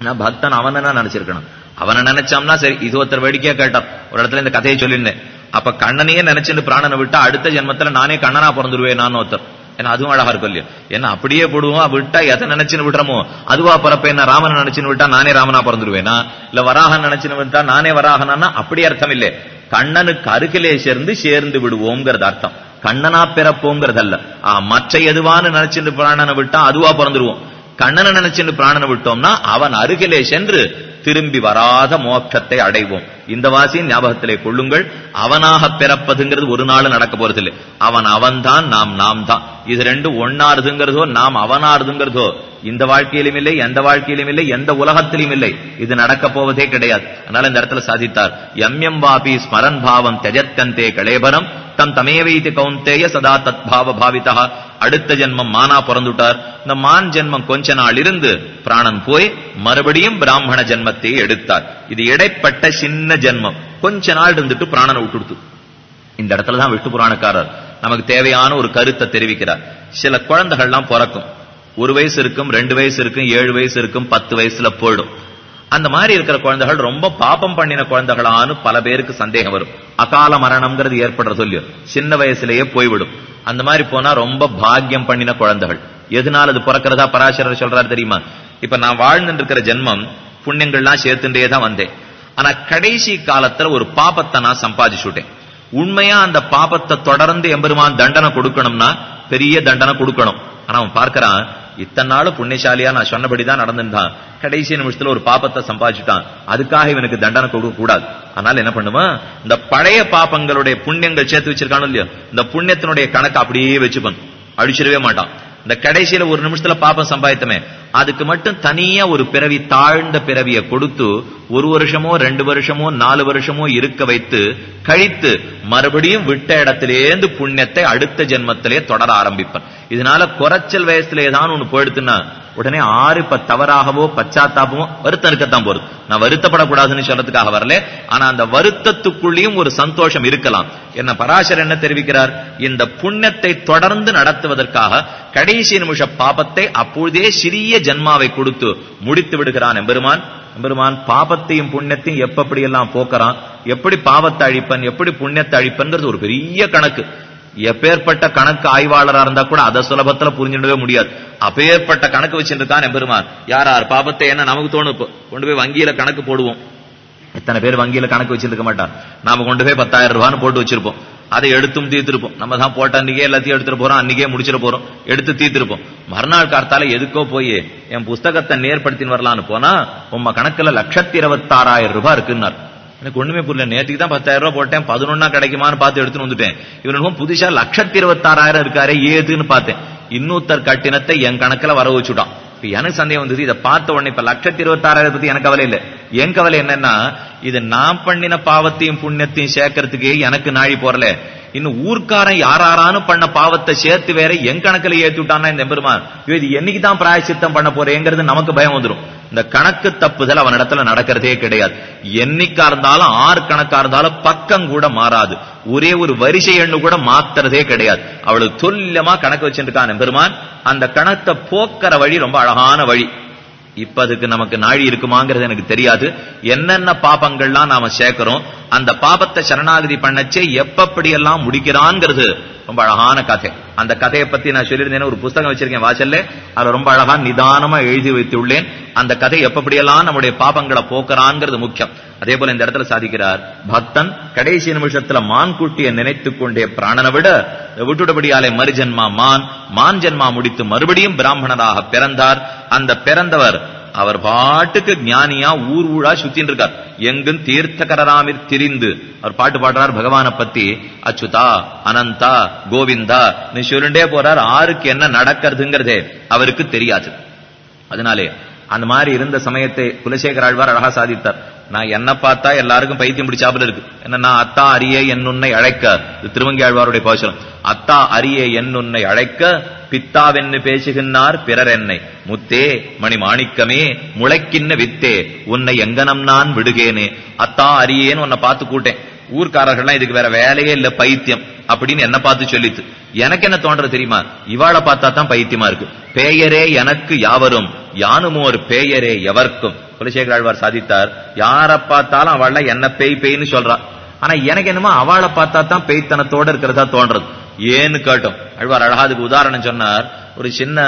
நான் பக்தன் என்ன நினைச்சிருக்கணும். அவனை நினைச்சோம்னா சரி இது ஒருத்தர் வேடிக்கையா கேட்டான். ஒரு இடத்துல இந்த கதையை சொல்லியிருந்தேன். அப்ப கண்ணனையே நினைச்சுட்டு பிராணனை விட்டா அடுத்த ஜென்மத்துல நானே கண்ணனா பிறந்துருவேன் நான் ஒருத்தர். ஏன்னா அதுவும் அழகா இருக்கும் இல்லையா? ஏன்னா அப்படியே போடுவோம் விட்டா எதை நினைச்சுன்னு விடுறமோ அதுவா பிறப்பேன் என்ன ராமனை நினைச்சுன்னு விட்டா நானே ராமனா பிறந்துருவேனா இல்ல வராகன் நினைச்சுன்னு விட்டா நானே வராகனா அப்படி அர்த்தம் இல்லை கண்ணனுக்கு அருகிலே சேர்ந்து சேர்ந்து விடுவோங்கிறது அர்த்தம். கண்ணனா பிறப்போங்கிறதல்ல. மற்ற எதுவான்னு நினைச்சுட்டு பிராணனை விட்டா அதுவா பிறந்துருவோம் கண்ணனை நினைச்சுன்னு பிராணனை விட்டோம்னா அவன் அருகிலே சென்று திரும்பி வராத மோட்சத்தை அடைவோம். இந்த வாசியின் ஞாபகத்திலே கொள்ளுங்கள். அவனாக பிறப்பதுங்கிறது ஒரு நாள் நடக்க போறதில்லை. அவன் அவன்தான் நாம் நாம் தான் இது ரெண்டு ஒன்னாருதுங்கிறதோ நாம் அவனாருதுங்கிறதோ இந்த வாழ்க்கையிலும் இல்லை எந்த வாழ்க்கையிலும் இல்லை எந்த உலகத்திலும் இல்லை. இது நடக்க போவதே கிடையாது. அதனால இந்த இடத்துல சாதித்தார். எம் எம் வாபி ஸ்மரன் பாவம் தெஜத்கந்தே கலேபரம். தம் தமேவைத்து கௌந்தேய சதா தத் பாவ பாவிதா அடுத்த ஜென்மம் மானா பிறந்துட்டார். இந்த மான் ஜென்மம் கொஞ்ச நாள் இருந்து பிராணன் போய் மறுபடியும் பிராமண ஜென்மத்தை எடுத்தார். இது இடைப்பட்ட சின்ன ஜென்மம். கொஞ்ச நாள் இருந்துட்டு பிராணனை விட்டுடுத்து. இந்த இடத்துல தான் புராணக்காரர் நமக்கு தேவையான ஒரு கருத்தை தெரிவிக்கிறார். சில குழந்தைகள்லாம் பிறக்கும். ஒரு வயசு இருக்கும் ரெண்டு வயசு இருக்கும் ஏழு வயசு இருக்கும் பத்து வயசுல போயிடும். அந்த மாதிரி இருக்கிற குழந்தைகள் ரொம்ப பாப்பம் பண்ணின குழந்தைகளான்னு பல பேருக்கு சந்தேகம் வரும். அகால மரணம்ங்கிறது ஏற்படுற இல்லையோ சின்ன வயசுலயே போய்விடும். அந்த மாதிரி போனா ரொம்ப பாக்கியம் பண்ணின குழந்தைகள். எதனால அது பிறக்கிறதா பராசரர் சொல்றாரு தெரியுமா? இப்ப நான் வாழ்ந்துட்டு இருக்கிற ஜென்மம் புண்ணியங்கள்லாம் சேர்த்துட்டே தான் வந்தேன். ஆனா கடைசி காலத்துல ஒரு பாபத்தை நான் சம்பாதிச்சுட்டேன் உண்மையா அந்த பாபத்தை தொடர்ந்து எம்பெருமான் தண்டனை கொடுக்கணும்னா பெரிய தண்டனை கொடுக்கணும். ஆனா அவன் பார்க்கறான் இத்தனை நாளும் புண்ணியசாலியா நான் சொன்னபடிதான் நடந்திருந்தான் கடைசி நிமிஷத்துல ஒரு பாப்பத்தை சம்பாதிச்சுட்டான். அதுக்காக இவனுக்கு தண்டனை கொடுக்க கூடாது. அதனால என்ன பண்ணுவான்? இந்த பழைய பாப்பங்களுடைய புண்ணியங்கள் சேர்த்து வச்சிருக்கானோ இல்லையோ இந்த புண்ணியத்தினுடைய கணக்கு அப்படியே வச்சுப்பான். அழிச்சிடவே மாட்டான். இந்த கடைசியில ஒரு நிமிஷத்துல பாப்பம் சம்பாதித்தமே. அதுக்கு மட்டும் தனியா ஒரு பிறவி தாழ்ந்த பிறவியை கொடுத்து ஒரு வருஷமோ ரெண்டு வருஷமோ நாலு வருஷமோ இருக்க வைத்து கழித்து மறுபடியும் விட்ட இடத்திலேந்து புண்ணியத்தை அடுத்த ஜென்மத்திலே தொடர ஆரம்பிப்பேன் இதனால குறைச்சல் வயசுல தான் ஒண்ணு போயிடுத்துன்னா உடனே ஆறு இப்ப தவறாகவோ பச்சாத்தாபமோ வருத்தம் இருக்கத்தான் போறது நான் வருத்தப்படக்கூடாதுன்னு சொல்றதுக்காக வரல. ஆனா அந்த வருத்தத்துக்குள்ளேயும் ஒரு சந்தோஷம் இருக்கலாம். என்ன பராசர் என்ன தெரிவிக்கிறார்? இந்த புண்ணியத்தை தொடர்ந்து நடத்துவதற்காக கடைசி நிமிஷ பாபத்தை அப்பொழுதே சிறிய ஜன்மாவை கொடுத்து முடித்து விடுகிறான் எம்பெருமான். எம்பெருமான் பாபத்தையும் புண்ணியத்தையும் எப்படி எல்லாம் போக்குறான் எப்படி பாவத்தை அழிப்பன் எப்படி புண்ணியத்தை அழிப்பன்ங்கிறது ஒரு பெரிய கணக்கு. எப்பேற்பட்ட கணக்கு ஆய்வாளரா இருந்தா கூட அதை சுலபத்துல புரிஞ்சிடவே முடியாது. அப்பேற்பட்ட கணக்கு வச்சிருக்கான் எம்பெருமான். யார் யார் பாபத்தை என்ன நமக்கு தோணும்? கொண்டு போய் வங்கியில கணக்கு போடுவோம். எத்தனை பேர் வங்கியில கணக்கு வச்சிருக்க மாட்டான். நாம கொண்டு போய் பத்தாயிரம் ரூபான்னு போட்டு வச்சிருப்போம். அதை எடுத்தும் தீர்த்திருப்போம். நம்ம தான் போட்ட அன்னைக்கே எல்லாத்தையும் எடுத்துட்டு போறோம். அன்னைக்கே முடிச்சிட போறோம். எடுத்து தீர்த்திருப்போம். மறுநாள் கார்த்தால எதுக்கோ போய் என் புஸ்தகத்தை நேர்படுத்தின்னு வரலான்னு போனா உம்ம கணக்குல லட்சத்தி இருபத்தாறாயிரம் ரூபாய் இருக்குன்னார். எனக்கு ஒண்ணுமே புரியல. நேற்றுக்கு தான் பத்தாயிரம் ரூபாய் போட்டேன். பதினொன்னா கிடைக்குமான்னு பார்த்து எடுத்துன்னு வந்துட்டேன். இவனுக்கும் புதுசா லட்சத்தி இருபத்தாறாயிரம் இருக்காரு ஏதுன்னு பார்த்தேன். இன்னொருத்தர் கட்டினத்தை என் கணக்குல வர வச்சுட்டான். இப்ப எனக்கு சந்தேகம் வந்தது. இதை பார்த்த உடனே இப்ப லட்சத்தி இருபத்தாறாயிரம் பத்தி எனக்கு கவலை இல்லை. என் கவலை என்னன்னா இது நான் பண்ணின பாவத்தையும் புண்ணியத்தையும் சேர்க்கறதுக்கு எனக்கு நாழி போறல. இன்னும் ஊர்க்காரன் யாராரானு பண்ண பாவத்தை சேர்த்து வேற என் கணக்குல ஏத்தி விட்டான்னா இந்த பெருமான் இது என்னைக்கு தான் பிராயசித்தம் பண்ண போறேங்கிறது நமக்கு பயம் வந்துடும் இந்த கணக்கு தப்புதல் அவன் இடத்துல நடக்கிறதே கிடையாது. என்னைக்கா இருந்தாலும் ஆறு கணக்கா இருந்தாலும் பக்கம் கூட மாறாது. ஒரே ஒரு வரிசை எண்ணு கூட மாத்துறதே கிடையாது. அவளுக்கு துல்லியமா கணக்கு வச்சிருக்கான் பெருமான் அந்த கணத்தை போக்குற வழி ரொம்ப அழகான வழி. இப்ப அதுக்கு நமக்கு நாழி இருக்குமாங்கிறது எனக்கு தெரியாது. என்னென்ன பாப்பங்கள்லாம் நாம சேர்க்கிறோம்? அந்த பாபத்தை சரணாகதி பண்ணச்சே எப்பப்படி எல்லாம் முடிக்கிறான்ங்கிறது. ரொம்ப அழகான கதை. அந்த கதையை பத்தி நான் சொல்லியிருந்தேன் ஒரு புஸ்தகம் வச்சிருக்கேன் வாசல்ல. அதுல ரொம்ப அழகா நிதானமா எழுதி வைத்துள்ளேன். அந்த கதை எப்படியெல்லாம் நம்முடைய பாபங்களை போக்குறான்ங்கிறது முக்கியம். அதே போல இந்த இடத்துல சாதிக்கிறார் பக்தன் கடைசி நிமிஷத்துல மான் குட்டியை நினைத்துக் கொண்டே பிராணனை விட விட்டுடபடியாலே மறுஜன்மா மான் மான் ஜென்மா முடித்து மறுபடியும் பிராமணராக பிறந்தார். அந்த பிறந்தவர் அவர் பாட்டுக்கு ஞானியா ஊர் ஊழா சுத்தின்னு இருக்கார். எங்கும் தீர்த்தகரராமிர் திரிந்து. அவர் பாட்டு பாடுறார் பகவான பத்தி. அச்சுதா அனந்தா கோவிந்தா. நீ சொல்லிண்டே போறார். ஆருக்கு என்ன நடக்கிறதுங்கிறதே அவருக்கு தெரியாது. அதனாலே அந்த மாதிரி இருந்த சமயத்தை குலசேகர் ஆழ்வார் அழகா சாதித்தார். நான் என்ன பார்த்தா எல்லாருக்கும் பைத்தியம் பிடிச்சாப்புல இருக்கு. என்னன்னா அத்தா அரிய என்னுன்னை அழைக்க. இது திருவங்கி ஆழ்வாருடைய பாசனம் அத்தா அரிய என்னுன்னை அழைக்க பித்தாவென்னு பேசுகின்றார் பிறர் என்னை. முத்தே மணி மாணிக்கமே முளைக்கின்ன வித்தே உன்னை எங்கனம் நான் விடுகேனே. அத்தா அரியேன்னு உன்னை பார்த்து கூட்டேன். ஊர்க்காரர்கள்லாம் இதுக்கு வேற வேலையே இல்ல பைத்தியம். அப்படின்னு என்ன பார்த்து சொல்லித்து. எனக்கு என்ன தோன்றது தெரியுமா? இவாளை பார்த்தா தான் பைத்தியமா இருக்கு. பெயரே எனக்கு யாவரும் யானுமோர் பேயரே எவர்க்கும். குலசேகர் ஆழ்வார் சாதித்தார் யாரை பார்த்தாலும் அவள என்ன பேய் பேய்னு சொல்றா. ஆனா எனக்கு என்னமோ அவளை பார்த்தா தான் பேய்த்தனத்தோட இருக்கிறதா தோன்றது. ஏன்னு கேட்டோம். அழ்வார் அழகா அதுக்கு உதாரணம் சொன்னார். ஒரு சின்ன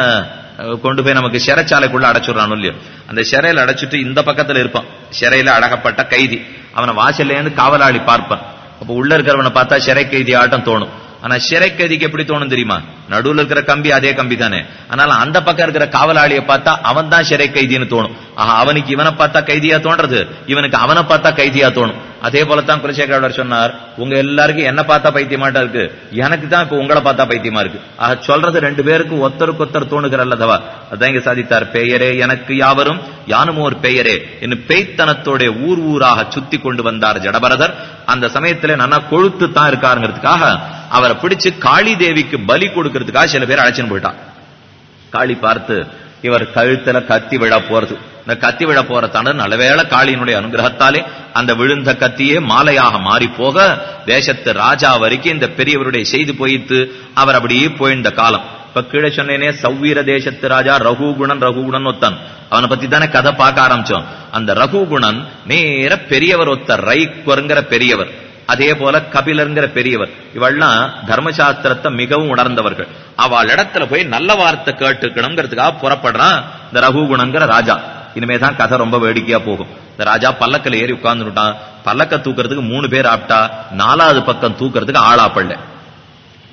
கொண்டு போய் நமக்கு சிறைச்சாலைக்குள்ள அடைச்சிடுறான் இல்லையோ. அந்த சிறையில அடைச்சிட்டு இந்த பக்கத்துல இருப்பான். சிறையில அடகப்பட்ட கைதி. அவனை வாசல்லேருந்து காவலாளி பார்ப்பான். அப்ப உள்ள இருக்கிறவனை பார்த்தா சிறை கைதி ஆட்டம் தோணும். ஆனா சிறைக்கதிக்கு எப்படி தோணும் தெரியுமா? நடுவுல இருக்கிற கம்பி அதே கம்பி தானே. அதனால அந்த பக்கம் இருக்கிற காவலாளியை பார்த்தா அவன் தான் சிறை கைதின்னு தோணும். ஆஹா அவனுக்கு இவனை பார்த்தா கைதியா தோன்றது? இவனுக்கு அவனை பார்த்தா கைதியா தோணும். அதே போலத்தான் குலசேகரர் சொன்னார் உங்க எல்லாருக்கும் என்ன பார்த்தா பைத்தியமாட்டா இருக்கு. எனக்கு தான் இப்ப உங்களை பார்த்தா பைத்தியமா இருக்கு. ஆக சொல்றது ரெண்டு பேருக்கும் ஒத்தருக்கு ஒத்தர் தோணுகிற அல்லதவா அதான் இங்க சாதித்தார் பெயரே எனக்கு யாவரும் யானும் ஒரு பெயரே என்று பேய்த்தனத்தோட ஊர் ஊராக சுத்தி கொண்டு வந்தார் ஜடபரதர். அந்த சமயத்துல நல்லா கொழுத்து தான் இருக்காருங்கிறதுக்காக அவரை பிடிச்சு காளி தேவிக்கு பலி கொடுக்கறதுக்காக சில பேர் அழைச்சின்னு போயிட்டான். காளி பார்த்து இவர் கழுத்துல கத்தி விழா போறது. இந்த கத்தி விழ போறதான நல்லவேளை காளியினுடைய அனுகிரகத்தாலே அந்த விழுந்த கத்தியே மாலையாக மாறி போக தேசத்து ராஜா வரைக்கும் இந்த பெரியவருடைய செய்தி போயிட்டு அவர் அப்படியே போயிருந்த காலம். இப்ப கீழே சொன்னேனே சவ்வீர தேசத்து ராஜா ரகுகுணன் ரகுகுணன் ஒத்தன். அவனை பத்தி தானே கதை பார்க்க ஆரம்பிச்சோம். அந்த ரகுகுணன் நேர பெரியவர் ஒத்த ரைக்குவருங்கிற பெரியவர். அதே போல கபிலருங்கிற பெரியவர். இவள்லாம் தர்மசாஸ்திரத்தை மிகவும் உணர்ந்தவர்கள். அவள் இடத்துல போய் நல்ல வார்த்தை கேட்டுக்கணுங்கிறதுக்காக புறப்படுறான் இந்த ரகுகுணங்கிற ராஜா. இனிமே தான் கதை ரொம்ப வேடிக்கையா போகும். இந்த ராஜா பல்லக்கில் ஏறி உட்கார்ந்துட்டான். பல்லக்க தூக்குறதுக்கு மூணு பேர் ஆப்டா நாலாவது பக்கம் தூக்குறதுக்கு ஆளாப்படல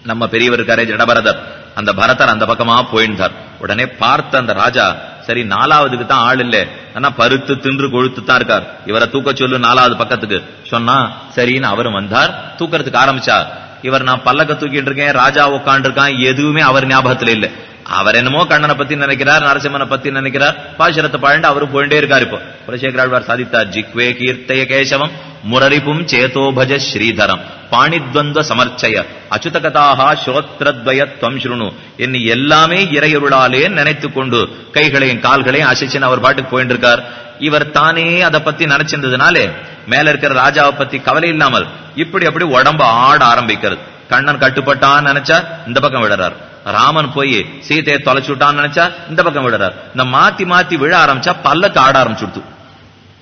நம்ம பெரியவர் இருக்காரே ஜடபரதர். அந்த பரதர் அந்த பக்கமா போயிருந்தார். உடனே பார்த்த அந்த ராஜா சரி நாலாவதுக்கு தான் ஆள் இல்ல. ஆனா பருத்து தின்று கொழுத்து தான் இருக்கார். இவரை தூக்க சொல்லு நாலாவது பக்கத்துக்கு. சொன்னா சரின்னு அவரும் வந்தார். தூக்கறதுக்கு ஆரம்பிச்சார். இவர் நான் பல்லக்க தூக்கிட்டு இருக்கேன் ராஜா உட்காந்து இருக்கான் எதுவுமே அவர் ஞாபகத்துல இல்லை. அவர் என்னமோ கண்ணனை பத்தி நினைக்கிறார் நரசிம்மனை பத்தி நினைக்கிறார். பாசுரத்தை பழண்டு அவரு போயிட்டே இருக்காரு இப்போ. குலசேகராழ்வார் சாதித்தார். ஜிக்வே கீர்த்தய கேசவம் முரரிப்பும் சேதோ பஜ ஸ்ரீதரம். பாணித்வந்த சமர்ச்சய அச்சுதகதாக ஸ்ரோத்ரத்வய துவம் ஸ்ருணு. என்னை எல்லாமே இறையருளாலே நினைத்து கொண்டு கைகளையும் கால்களையும் அசைச்சுன்னு அவர் பாட்டுக்கு போயிட்டு இருக்கார். இவர் தானே அதை பத்தி நினைச்சிருந்ததுனாலே மேல இருக்கிற ராஜாவை பத்தி கவலை இல்லாமல் இப்படி அப்படி உடம்பு ஆட ஆரம்பிக்கிறது. கண்ணன் கட்டுப்பட்டான்னு நினைச்சா இந்த பக்கம் விடுறார் ராமன் போய் சீதையை தொலைச்சு விட்டான்னு நினைச்சா இந்த பக்கம் விடுறார். இந்த மாத்தி மாத்தி விழ ஆரம்பிச்சா பல்லக்கு ஆட ஆரம்பிச்சுடுத்து.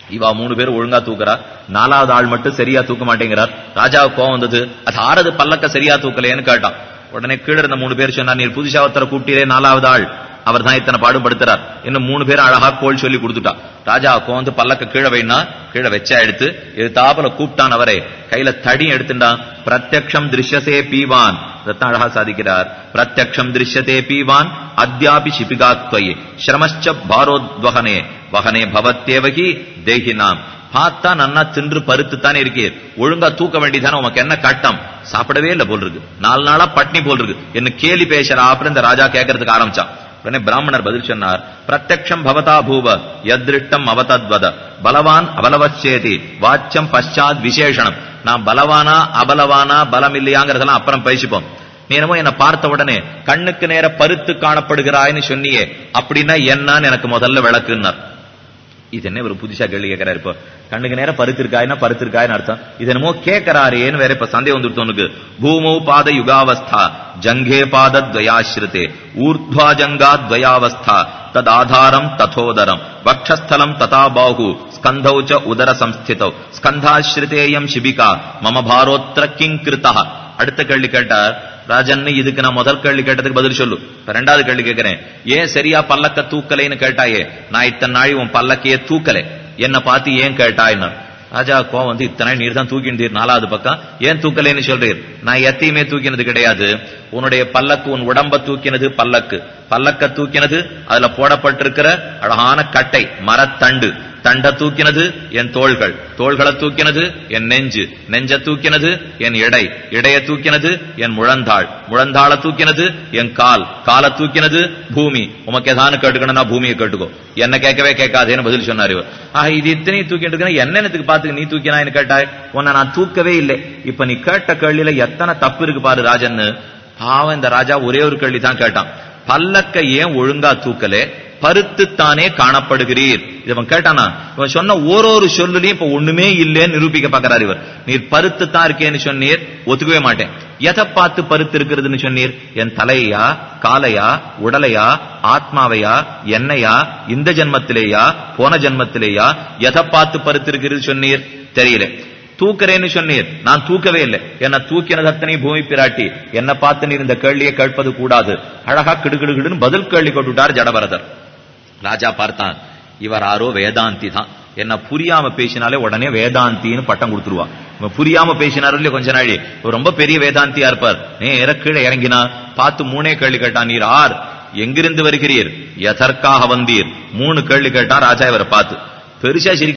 இவா மூணு பேர் ஒழுங்கா தூக்குறா. நாலாவது ஆள் மட்டும் சரியா தூக்க மாட்டேங்கிறார். ராஜாவுக்கு கோவம் வந்தது. அது ஆறது பல்லக்க சரியா தூக்கலையேன்னு கேட்டான். உடனே கீழே இருந்த மூணு பேர் சொன்னா நீர் புதுசா ஒருத்தரை கூப்பிட்டீரே நாலாவது ஆள். அவர் தான் இத்தனை பாடுபடுத்துறார் இன்னும் மூணு பேர் அழகா கோல் சொல்லி கொடுத்துட்டா. ராஜா வந்து பல்லக்க கீழே வைனா கீழே வச்சா எடுத்து இது கூப்பிட்டான் அவரே. கையில தடி எடுத்துட்டான் பிரத்யக்ஷம் திருஷ்யசே பீவான். ரத்ன அழகா சாதிக்கிறார். பிரத்யக்ஷம் திருஷ்யதே பீவான் அத்யாபி சிபிகாத்வயே. சிரமச்ச பாரோத்வகனே. வகனே பவத்தேவகி தேகினாம் பார்த்தா நன்னா தின்று பருத்து தானே இருக்கே. ஒழுங்கா தூக்க வேண்டியதானே உனக்கு என்ன கட்டம்? சாப்பிடவே இல்ல போல் இருக்கு. நாலு நாளா பட்னி போல் இருக்கு. என்ன கேலி பேசுறா அப்புறம் இந்த ராஜா கேட்கறதுக்கு ஆரம்பிச்சான். உடனே பிராமணர் பதில் சொன்னார் பிரத்யக்ஷம் பவதா பூவ எதிருஷ்டம் அவதத்வத பலவான் அபலவச்சேதி வாச்சம் பஷாத் விசேஷனம் நான் பலவானா அபலவானா பலம் இல்லையாங்கிறதெல்லாம் அப்புறம் பேசிப்போம். நீ என்னமோ என்ன பார்த்த உடனே கண்ணுக்கு நேர பருத்து காணப்படுகிறாய்னு சொன்னியே அப்படின்னா என்னன்னு எனக்கு முதல்ல விளக்குன்னார். இது என்ன ஒரு புதுசா கேள்வி கேட்கிறாரு இப்போ? கண்ணுக்கு நேரம் பருத்திருக்காய்னா பருத்திருக்காயின்னு அர்த்தம். இது என்னமோ கேட்கிறாரேன்னு வேற இப்ப சந்தேகம் வந்துருத்து உனக்கு. பூமௌ பாத யுகாவஸ்தா ஜங்கே பாத துவயாசிரித்தே ஊர்த்வா ஜங்கா துவயாவஸ்தா தத் ஆதாரம் ததோதரம் வக்ஷஸ்தலம் ததா பாகு ஸ்கந்தௌ ச உதர சம்ஸ்திதௌ ஸ்கந்தாஸ்ரிதேயம் சிபிகா மம பாரோத்திர கிங் கிருத்தா அடுத்த கேள்வி கேட்டார் ராஜன் இதுக்கு நான் முதல் கேள்வி கேட்டதுக்கு பதில் சொல்லு. இப்ப ரெண்டாவது கேள்வி கேட்கிறேன். ஏன் சரியா பல்லக்க தூக்கலைன்னு கேட்டாயே? நான் இத்தனை நாள் உன் பல்லக்கையே தூக்கலை. என்ன பார்த்து ஏன் கேட்டாய்னா ராஜா கோவம் வந்து இத்தனை நீர் தான் தூக்கின்றீர் நாலாவது பக்கம். ஏன் தூக்கலைன்னு சொல்றீர்? நான் எத்தையுமே தூக்கினது கிடையாது. உன்னுடைய பல்லக்கு உன் உடம்ப தூக்கினது பல்லக்கு. பல்லக்க தூக்கினது அதுல போடப்பட்டிருக்கிற அழகான கட்டை மரத்தண்டு. தண்ட தூக்கினது என் தோள்கள். தோள்களை தூக்கினது என் நெஞ்சு. நெஞ்ச தூக்கினது என் இடை இடைய தூக்கினது என் முழந்தாள். முழந்தாள தூக்கினது என் கால். கால தூக்கினது பூமி. உமக்கு ஏதானு கேட்டுக்கணும்னா பூமியை கேட்டுக்கோ. என்ன கேட்கவே கேட்காதேன்னு பதில் சொன்னார் இவர். ஆஹ் இது இத்தனையும் தூக்கிட்டு இருக்கா என்னத்துக்கு பார்த்து நீ தூக்கினான்னு கேட்டாய்? உன்னை நான் தூக்கவே இல்லை. இப்ப நீ கேட்ட கேள்வியில எத்தனை தப்பு இருக்கு பாரு ராஜன்னு. பாவம் இந்த ராஜா ஒரே ஒரு கேள்வி தான் கேட்டான். பல்லக்க ஏன் ஒழுங்கா தூக்கலே? பருத்துத்தானே காணப்படுகிறீர். இவன் கேட்டானா? இவன் சொன்ன ஓரொரு சொல்லுலையும் இப்ப ஒண்ணுமே இல்லைன்னு நிரூபிக்க பாக்குறாரு இவர். நீர் பருத்து தான் இருக்கேன்னு சொன்னீர் ஒத்துக்கவே மாட்டேன். எதை பார்த்து பருத்து இருக்கிறதுன்னு சொன்னீர்? என் தலையா காலையா உடலையா ஆத்மாவையா என்னையா இந்த ஜென்மத்திலேயா போன ஜென்மத்திலேயா எதை பார்த்து பருத்து இருக்கிறது சொன்னீர்? தெரியல. தூக்குறேன்னு சொன்னீர். நான் தூக்கவே இல்லை. என்ன தூக்கினது அத்தனை பூமி பிராட்டி. என்ன பார்த்து நீர் இந்த கேள்வியை கேட்பது கூடாது. அழகா கிடுகிடுகிடுன்னு பதில் கேள்வி கொண்டுட்டார் ஜடபரதர். ராஜா பார்த்தான். இவர் யாரோ வேதாந்தி தான். என்ன புரியாம பேசினாலே உடனே வேதாந்தின்னு பட்டம் கொடுத்துருவா. இவன் புரியாம பேசினாரு இல்லையா கொஞ்ச நாளி. ரொம்ப பெரிய வேதாந்தியா இருப்பார். நேர கீழே இறங்கினா பார்த்து மூணே கேள்வி கேட்டான். நீர் ஆர்? எங்கிருந்து வருகிறீர்? எதற்காக வந்தீர்? மூணு கேள்வி கேட்டான் ராஜா இவரை பார்த்து. பெருசா சிரி